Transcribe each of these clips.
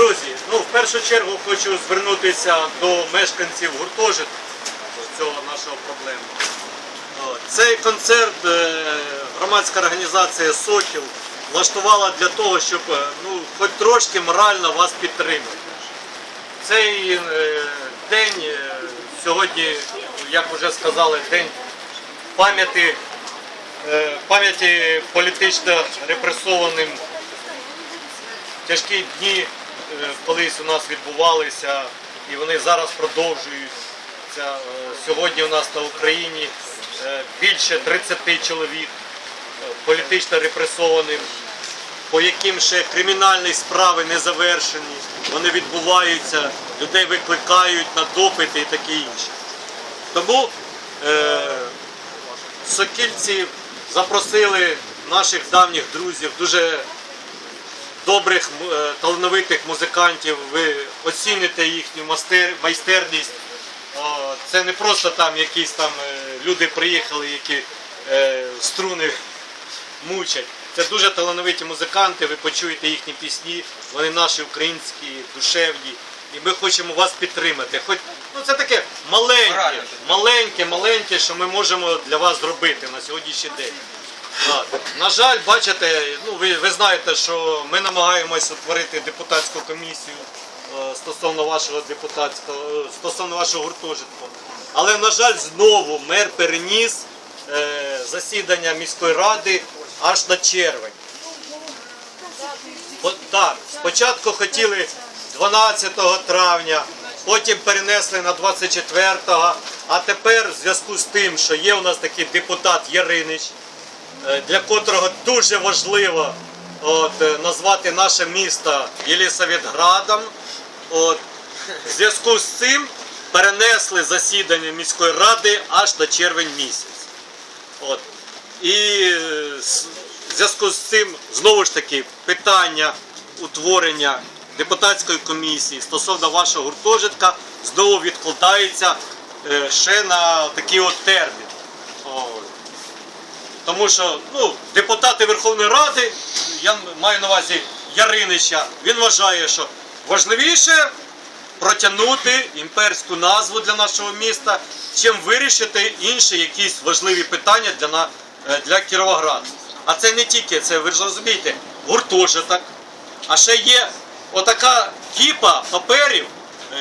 Друзі, ну в першу чергу хочу звернутися до мешканців гуртожитку цього нашого проблему. Цей концерт е, громадська організація Сокіл влаштувала для того, щоб е, ну, хоч трошки морально вас підтримати. Цей е, день сьогодні, як вже сказали, день пам'яті пам'яті політично репресованим тяжкі дні колись у нас відбувалися, і вони зараз продовжуються. Е, Сьогодні у нас на Україні е, більше 30 чоловік е, політично репресованим, по яким ще кримінальні справи не завершені, вони відбуваються, людей викликають на допити і таке інше. Тому е, сокільці запросили наших давніх друзів, дуже добрих, е, талановитих музикантів, ви оціните їхню майстерність. Це не просто там якісь там е, люди приїхали, які е, струни мучать. Це дуже талановиті музиканти, ви почуєте їхні пісні, вони наші українські, душевні. І ми хочемо вас підтримати. Хоч ну це таке маленьке, маленьке, маленьке, що ми можемо для вас зробити на сьогоднішній день. На жаль, бачите, ну ви, ви знаєте, що ми намагаємося утворити депутатську комісію е, стосовно вашого депутатського, е, стосовно вашого гуртожитку. Але, на жаль, знову мер переніс е, засідання міської ради аж на червень. Так, спочатку хотіли 12 травня, потім перенесли на 24-го, а тепер в зв'язку з тим, що є у нас такий депутат Яринич, для котрого дуже важливо от, е, назвати наше місто Єлісаветградом. От, в зв'язку з цим перенесли засідання міської ради аж на червень місяць. От. І е, в зв'язку з цим знову ж таки питання утворення депутатської комісії стосовно вашого гуртожитка знову відкладається е, ще на такий от термін. Тому що ну, депутати Верховної Ради, я маю на увазі Яринича, він вважає, що важливіше протягнути імперську назву для нашого міста, чим вирішити інші якісь важливі питання для, е, для Кіровограда. А це не тільки, це ви ж розумієте, гуртожиток, а ще є отака кіпа паперів,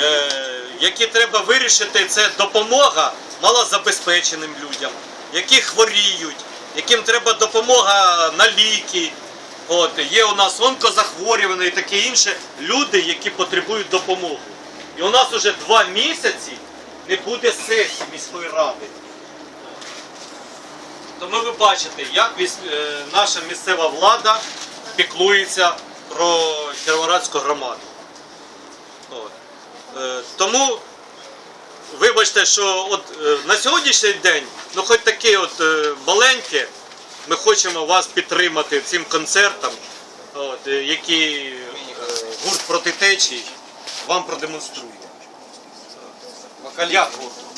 е, які треба вирішити. Це допомога малозабезпеченим людям, які хворіють, яким треба допомога на ліки. От, є у нас онкозахворювані і таке інше, люди, які потребують допомоги. І у нас вже два місяці не буде сесії міської ради. Тому ви бачите, як е, наша місцева влада піклується про Кіровоградську громаду. От. Е, Тому вибачте, що от е, на сьогоднішній день, ну хоч таке от е, маленьке, ми хочемо вас підтримати цим концертом, от, е, який гурт проти течії вам продемонструє. Як? гурту.